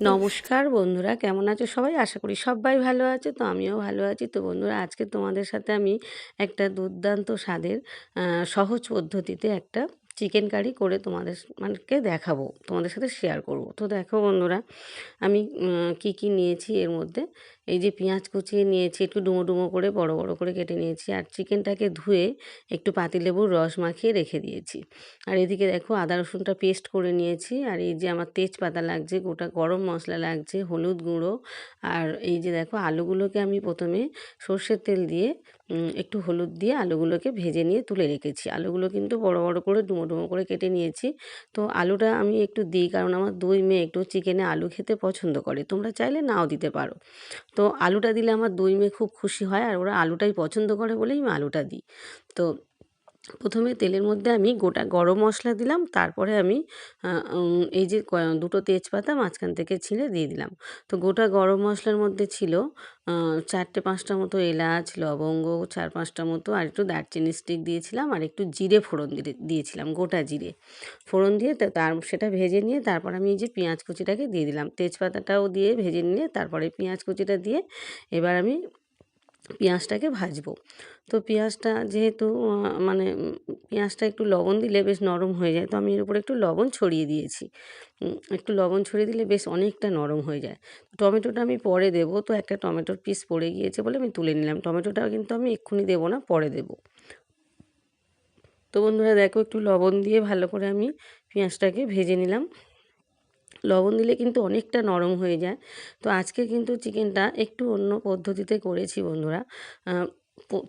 নমস্কার বন্ধুরা, কেমন আছো সবাই? আশা করি সবাই ভালো আছে, তো আমিও ভালো আছি। তো বন্ধুরা, আজকে তোমাদের সাথে আমি একটা দুর্দান্ত স্বাদের সহজ পদ্ধতিতে একটা চিকেন কারি করে তোমাদের মানকে দেখাবো, তোমাদের সাথে শেয়ার করব। তো দেখো বন্ধুরা, আমি কি কি নিয়েছি এর মধ্যে? এই যে পেঁয়াজ কুচিয়ে নিয়েছি, একটু ডুমো ডুমো করে, বড় বড় করে কেটে নিয়েছি, আর চিকেনটাকে ধুয়ে একটু পাতিলেবুর রস মাখিয়ে রেখে দিয়েছি। আর এদিকে দেখো আদা রসুনটা পেস্ট করে নিয়েছি, আর এই যে আমার তেজপাতা লাগছে, গোটা গরম মশলা লাগছে, হলুদ গুঁড়ো, আর এই যে দেখো আলুগুলোকে আমি প্রথমে সর্ষের তেল দিয়ে একটু হলুদ দিয়ে আলুগুলোকে ভেজে নিয়ে তুলে রেখেছি। আলুগুলো কিন্তু বড় বড় করে ডুমো ডুমো করে কেটে নিয়েছি। তো আলুটা আমি একটু দিই কারণ আমার দুই মেয়ে একটু চিকেনে আলু খেতে পছন্দ করে। তোমরা চাইলে নাও দিতে পারো। তো আলুটা দিলে আমার দুই মেয়ে খুব খুশি হয় আর ওরা আলুটাই পছন্দ করে বলেই আমি আলুটা দিই। তো প্রথমে তেলের মধ্যে আমি গোটা গরম মশলা দিলাম, তারপরে আমি এই যে দুটো তেজপাতা মাঝখান থেকে ছিঁড়ে দিয়ে দিলাম। তো গোটা গরম মশলার মধ্যে ছিল চারটে পাঁচটা মতো এলাচ, লবঙ্গ, চার পাঁচটা মতো আর একটু দারচিনি স্টিক দিয়েছিলাম আর একটু জিরে ফোড়ন দিয়ে দিয়েছিলাম, গোটা জিরে। ফোড়ন দিয়ে তার, সেটা ভেজে নিয়ে তারপর আমি এই যে পেঁয়াজ কুচিটাকে দিয়ে দিলাম। তেজপাতাটাও দিয়ে ভেজে নিয়ে তারপরে পেঁয়াজ কুচিটা দিয়ে এবার আমি পেঁয়াজটাকে ভাজবো। তো পেঁয়াজটা যেহেতু মানে পেঁয়াজটা একটু লবণ দিলে বেশ নরম হয়ে যায়। তো আমি এর উপরে একটু লবণ ছড়িয়ে দিয়েছি। একটু লবণ ছড়িয়ে দিলে বেশ অনেকটা নরম হয়ে যায়। টমেটোটা আমি পরে দেবো। তো একটা টমেটোর পিস পড়ে গিয়েছে বলে আমি তুলে নিলাম। টমেটোটা কিন্তু আমি এক্ষুনি দেবো না, পরে দেবো। তো বন্ধুরা দেখো, একটু লবণ দিয়ে ভালো করে আমি পেঁয়াজটাকে ভেজে নিলাম। লবণ দিলে কিন্তু অনেকটা নরম হয়ে যায়। তো আজকে কিন্তু চিকেনটা একটু অন্য পদ্ধতিতে করেছি বন্ধুরা।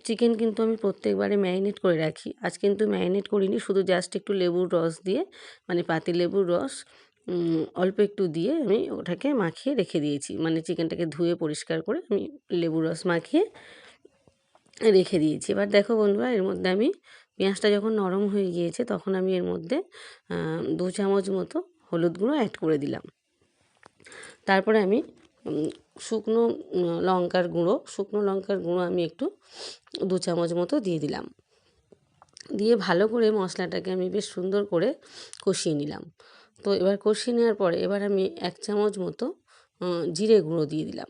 চিকেন কিন্তু আমি প্রত্যেকবারে ম্যারিনেট করে রাখি। আজ কিন্তু ম্যারিনেট করিনি, শুধু জাস্ট একটু লেবুর রস দিয়ে মানে পাতি লেবুর রস অল্প একটু দিয়ে আমি ওটাকে মাখিয়ে রেখে দিয়েছি। মানে চিকেনটাকে ধুয়ে পরিষ্কার করে আমি লেবুর রস মাখিয়ে রেখে দিয়েছি। এবার দেখো বন্ধুরা, এর মধ্যে আমি পেঁয়াজটা যখন নরম হয়ে গিয়েছে, তখন আমি এর মধ্যে দু চামচ মতো হলুদ গুঁড়ো অ্যাড করে দিলাম। তারপরে আমি শুকনো লঙ্কার গুঁড়ো, শুকনো লঙ্কার গুঁড়ো আমি একটু দু চামচ মতো দিয়ে দিলাম। দিয়ে ভালো করে মশলাটাকে আমি বেশ সুন্দর করে কষিয়ে নিলাম। তো এবার কষিয়ে নেওয়ার পরে এবার আমি এক চামচ মতো জিরে গুঁড়ো দিয়ে দিলাম।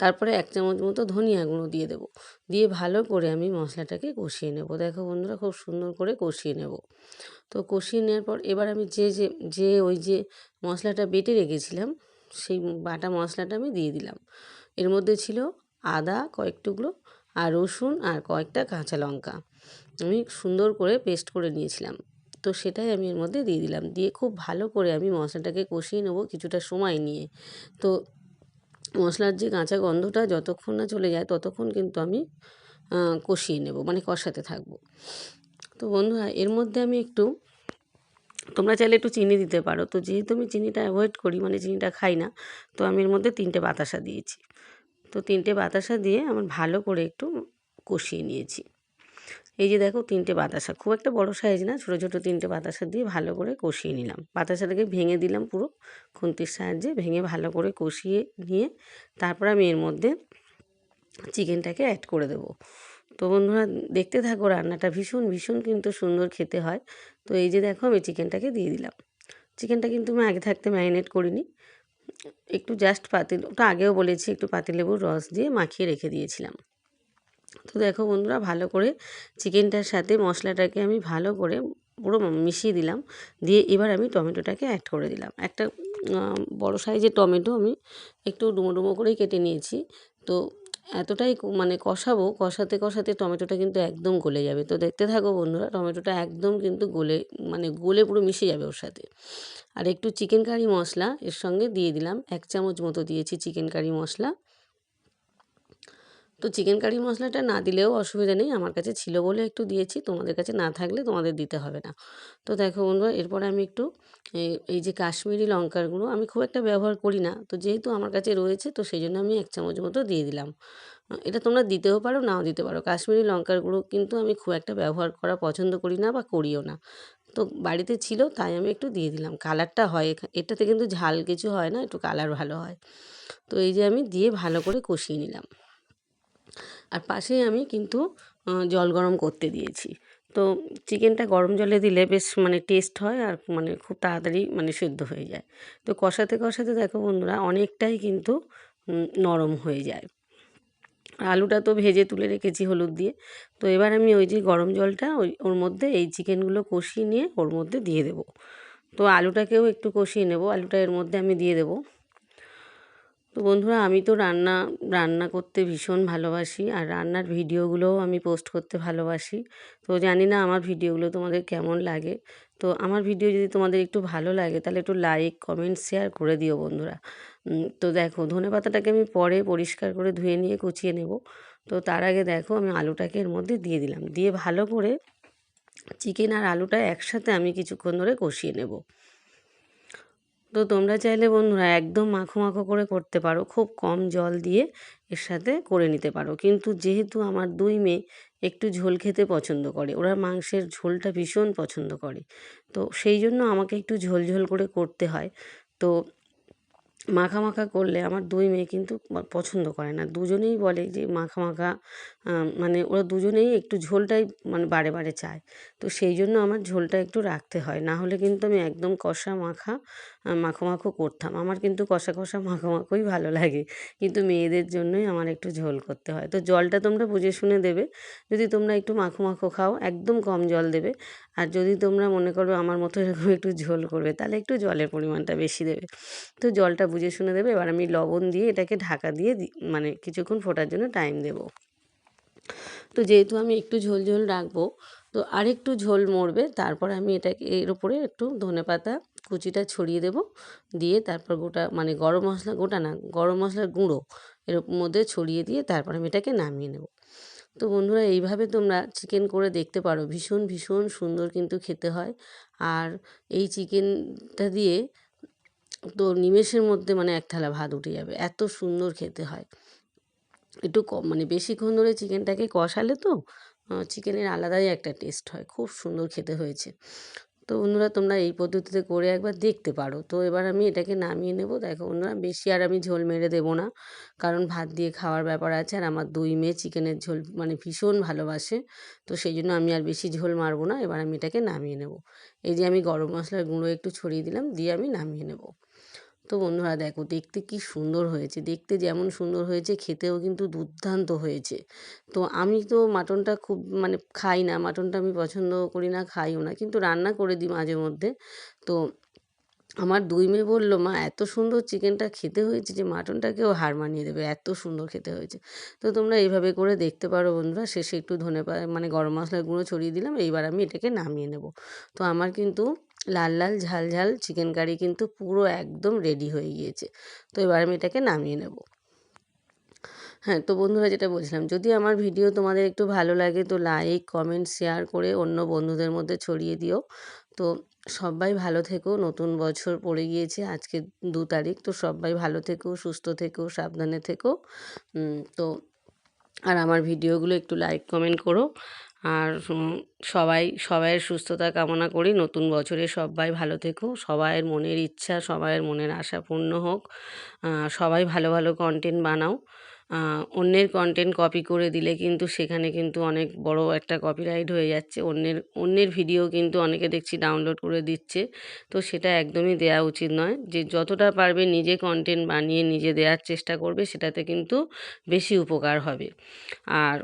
তারপরে এক চামচ মতো ধনিয়া গুঁড়ো দিয়ে দেবো। দিয়ে ভালো করে আমি মশলাটাকে কষিয়ে নেব। দেখো বন্ধুরা খুব সুন্দর করে কষিয়ে নেব। তো কষিয়ে নেওয়ার পর এবার আমি যে যে যে ওই যে মশলাটা বেটে রেখেছিলাম, সেই বাটা মশলাটা আমি দিয়ে দিলাম। এর মধ্যে ছিল আদা, কয়েক টুকরো, আর রসুন, আর কয়েকটা কাঁচা লঙ্কা। আমি সুন্দর করে পেস্ট করে নিয়েছিলাম। তো সেটাই আমি এর মধ্যে দিয়ে দিলাম। দিয়ে খুব ভালো করে আমি মশলাটাকে কষিয়ে নেব কিছুটা সময় নিয়ে। তো মশলার যে কাঁচা গন্ধটা যতক্ষণ না চলে যায়, ততক্ষণ কিন্তু আমি কষিয়ে নেব মানে কষাতে থাকব। তো বন্ধুরা, এর মধ্যে আমি একটু, তোমরা চাইলে একটু চিনি দিতে পারো। তো যেহেতু আমি চিনিটা অ্যাভয়েড করি মানে চিনিটা খাই না, তো আমি এর মধ্যে তিনটে বাতাসা দিয়েছি। তো তিনটে বাতাসা দিয়ে আমার ভালো করে একটু কষিয়ে নিয়েছি। এই যে দেখো তিনটে বাতাসা, খুব একটা বড় সাইজ না, ছোটো ছোটো তিনটে বাতাসা দিয়ে ভালো করে কষিয়ে নিলাম। বাতাসাটাকে ভেঙে দিলাম পুরো খুন্তির সাহায্যে, ভেঙে ভালো করে কষিয়ে নিয়ে তারপর আমি এর মধ্যে চিকেনটাকে অ্যাড করে দেবো। তো বন্ধুরা, দেখতে থাকো রান্নাটা, ভীষণ ভীষণ কিন্তু সুন্দর খেতে হয়। তো এই যে দেখো আমি চিকেনটাকে দিয়ে দিলাম। চিকেনটা কিন্তু আমি আগে থাকতে ম্যারিনেট করিনি, একটু জাস্ট পাতিল ওটা আগেও বলেছি, একটু পাতিলেবুর রস দিয়ে মাখিয়ে রেখে দিয়েছিলাম। তো দেখো বন্ধুরা, ভালো করে চিকেনটার সাথে মশলাটাকে আমি ভালো করে পুরো মিশিয়ে দিলাম। দিয়ে এবার আমি টমেটোটাকে অ্যাড করে দিলাম। একটা বড় সাইজের টমেটো আমি একটু ডুমো ডুমো করেই কেটে নিয়েছি। তো এতটাই মানে কষাবো, কষাতে কষাতে টমেটোটা কিন্তু একদম গলে যাবে। তো দেখতে থাকো বন্ধুরা, টমেটোটা একদম কিন্তু গলে মানে গলে পুরো মিশে যাবে ওর সাথে। আর একটু চিকেন কারি মশলা এর সঙ্গে দিয়ে দিলাম। এক চামচ মতো দিয়েছি চিকেন কারি মশলা। তো চিকেন কারি মশলাটা না দিলেও অসুবিধা নেই। আমার কাছে ছিল বলে একটু দিয়েছি। তোমাদের কাছে না থাকলে তোমাদের দিতে হবে না। তো দেখো বন্ধুরা, এরপরে আমি একটু এই- যে কাশ্মীরি লঙ্কার গুঁড়ো আমি খুব একটা ব্যবহার করি না। তো যেহেতু আমার কাছে রয়েছে, তো সেই জন্য আমি এক চামচ মতো দিয়ে দিলাম। এটা তোমরা দিতেও পারো, নাও দিতে পারো। কাশ্মীরি লঙ্কার গুঁড়ো কিন্তু আমি খুব একটা ব্যবহার করা পছন্দ করি না বা করিও না। তো বাড়িতে ছিল, তাই আমি একটু দিয়ে দিলাম। কালারটা হয় এটাতে কিন্তু ঝাল কিছু হয় না, একটু কালার ভালো হয়। তো এই যে আমি দিয়ে ভালো করে কষিয়ে নিলাম। আর পাশেই আমি কিন্তু জল গরম করতে দিয়েছি। তো চিকেনটা গরম জলে দিলে বেশ মানে টেস্ট হয় আর মানে খুব তাড়াতাড়ি মানে সেদ্ধ হয়ে যায়। তো কষাতে কষাতে দেখো বন্ধুরা, অনেকটাই কিন্তু নরম হয়ে যায়। আলুটা তো ভেজে তুলে রেখেছি হলুদ দিয়ে। তো এবার আমি ওই যে গরম জলটা, ওই, ওর মধ্যে এই চিকেনগুলো কষিয়ে নিয়ে ওর মধ্যে দিয়ে দেবো। তো আলুটাকেও একটু কষিয়ে নেব, আলুটা এর মধ্যে আমি দিয়ে দেবো। তো বন্ধুরা, আমি তো রান্না রান্না করতে ভীষণ ভালোবাসি আর রান্নার ভিডিওগুলোও আমি পোস্ট করতে ভালোবাসি। তো জানি না আমার ভিডিওগুলো তোমাদের কেমন লাগে। তো আমার ভিডিও যদি তোমাদের একটু ভালো লাগে, তাহলে একটু লাইক কমেন্ট শেয়ার করে দিও বন্ধুরা। তো দেখো, ধনে পাতাটাকে আমি পরে পরিষ্কার করে ধুয়ে নিয়ে কুচিয়ে নেব। তো তার আগে দেখো, আমি আলুটাকে এর মধ্যে দিয়ে দিলাম। দিয়ে ভালো করে চিকেন আর আলুটা একসাথে আমি কিছুক্ষণ ধরে কষিয়ে নেব। তো তোমরা চাইলে বন্ধুরা একদম মাখো মাখো করে করতে পারো, খুব কম জল দিয়ে এর সাথে করে নিতে পারো। কিন্তু যেহেতু আমার দুই মেয়ে একটু ঝোল খেতে পছন্দ করে, ওরা মাংসের ঝোলটা ভীষণ পছন্দ করে, তো সেই জন্য আমাকে একটু ঝোল ঝোল করে করতে হয়। তো মাখা মাখা করলে আমার দুই মেয়ে কিন্তু পছন্দ করে না। দুজনেই বলে যে মাখা মাখা মানে ওরা দুজনেই একটু ঝোলটাই মানে বারে বারে চায়। তো সেই জন্য আমার ঝোলটা একটু রাখতে হয়, না হলে কিন্তু আমি একদম কষা মাখা মাখো মাখো করতাম। আমার কিন্তু কষা কষা মাখো মাখোই ভালো লাগে। কিন্তু মেয়েদের জন্যই আমার একটু ঝোল করতে হয়। তো জলটা তোমরা বুঝে শুনে দেবে। যদি তোমরা একটু মাখো মাখো খাও, একদম কম জল দেবে। আর যদি তোমরা মনে করো আমার মতো এরকম একটু ঝোল করবে, তাহলে একটু জলের পরিমাণটা বেশি দেবে। তো জলটা বুঝে শুনে দেবে। এবার আমি লবণ দিয়ে এটাকে ঢাকা দিয়ে মানে কিছুক্ষণ ফোটার জন্য টাইম দেবো। তো যেহেতু আমি একটু ঝোল ঝোল রাখব তো আরেকটু ঝোল মরবে, তারপর আমি এটাকে, এর উপরে একটু ধনে পাতা কুচিটা ছড়িয়ে দেব, দিয়ে তারপর গোটা মানে গরম মশলা, গোটা না, গরম মশলার গুঁড়ো এর মধ্যে ছড়িয়ে দিয়ে তারপর আমি এটাকে নামিয়ে নেব। তো বন্ধুরা, এইভাবে তোমরা চিকেন করে দেখতে পারো, ভীষণ ভীষণ সুন্দর কিন্তু খেতে হয়। আর এই চিকেনটা দিয়ে তো নিমেষের মধ্যে মানে এক থালা ভাত উঠে যাবে, এত সুন্দর খেতে হয়। একটু কম মানে বেশিক্ষণ ধরে চিকেনটাকে কষালে তো চিকেনের আলাদাই একটা টেস্ট হয়। খুব সুন্দর খেতে হয়েছে। তো বন্ধুরা, তোমরা এই পদ্ধতিতে করে একবার দেখতে পারো। তো এবার আমি এটাকে নামিয়ে নেব। দেখো বন্ধুরা, বেশি আর আমি ঝোল মেরে দেবো না। কারণ ভাত দিয়ে খাওয়ার ব্যাপার আছে আর আমার দুই মেয়ে চিকেনের ঝোল মানে ভীষণ ভালোবাসে। তো সেই জন্য আমি আর বেশি ঝোল মারবো না। এবার আমি এটাকে নামিয়ে নেব। এই যে আমি গরম মশলার গুঁড়ো একটু ছড়িয়ে দিলাম, দিয়ে আমি নামিয়ে নেব। তো বন্ধুরা দেখো দেখতে কি সুন্দর হয়েছে। দেখতে যেমন সুন্দর হয়েছে, খেতেও কিন্তু দুর্দান্ত হয়েছে। তো আমি তো মাটনটা খুব মানে খাই না, মাটনটা আমি পছন্দ করি না, খাইও না। কিন্তু রান্না করে দিই মাঝে মধ্যে। তো আমার দুই মেয়ে বলল, মা, এত সুন্দর চিকেনটা খেতে হয়েছে যে মাটনটাকেও হার মানিয়ে দেবে। এত সুন্দর খেতে হয়েছে। তো তোমরা এইভাবে করে দেখতে পারো বন্ধুরা। শেষে একটু ধনে মানে গরম মশলার গুঁড়ো ছড়িয়ে দিলাম। এইবার আমি এটাকে নামিয়ে নেব। তো আমার কিন্তু লাল লাল, ঝাল ঝাল চিকেন কারি কিন্তু পুরো একদম রেডি হয়ে গিয়েছে। তো এবার আমি এটাকে নামিয়ে নেব। হ্যাঁ তো বন্ধুরা যেটা বলছিলাম, যদি আমার ভিডিও তোমাদের একটু ভালো লাগে, তো লাইক কমেন্ট শেয়ার করে অন্য বন্ধুদের মধ্যে ছড়িয়ে দিও। তো সবাই ভালো থেকো, নতুন বছর পড়ে গিয়েছে, আজকে দু তারিখ, তো সবাই ভালো থেকো, সুস্থ থেকো, সাবধানে থেকো। তো আর আমার ভিডিওগুলো একটু লাইক কমেন্ট করো। আর সবাই, সবাইয়ের সুস্থতা কামনা করি। নতুন বছরে সবাই ভালো থেকো। সবাইয়ের মনের ইচ্ছা, সবাইয়ের মনের আশা পূর্ণ হোক। সবাই ভালো ভালো কন্টেন্ট বানাও। অন্যের কন্টেন্ট কপি করে দিলে কিন্তু সেখানে কিন্তু অনেক বড় একটা কপিরাইট হয়ে যাচ্ছে। অন্যের অন্যের ভিডিও কিন্তু অনেকে দেখছি ডাউনলোড করে দিচ্ছে। তো সেটা একদমই দেওয়া উচিত নয় যে যতটা পারবে নিজে কন্টেন্ট বানিয়ে নিজে দেওয়ার চেষ্টা করবে, সেটাতে কিন্তু বেশি উপকার হবে। আর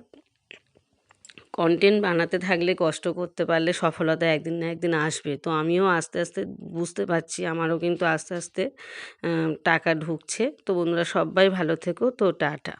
কন্টেন্ট বানাতে থাকলে কষ্ট করতে পারলে সফলতা একদিন না একদিন আসবে। তো আমিও আস্তে আস্তে বুঝতে পারছি, আমারও কিন্তু আস্তে আস্তে টাকা ঢুকছে। তো বন্ধুরা সবাই ভালো থেকো। তো টাটা।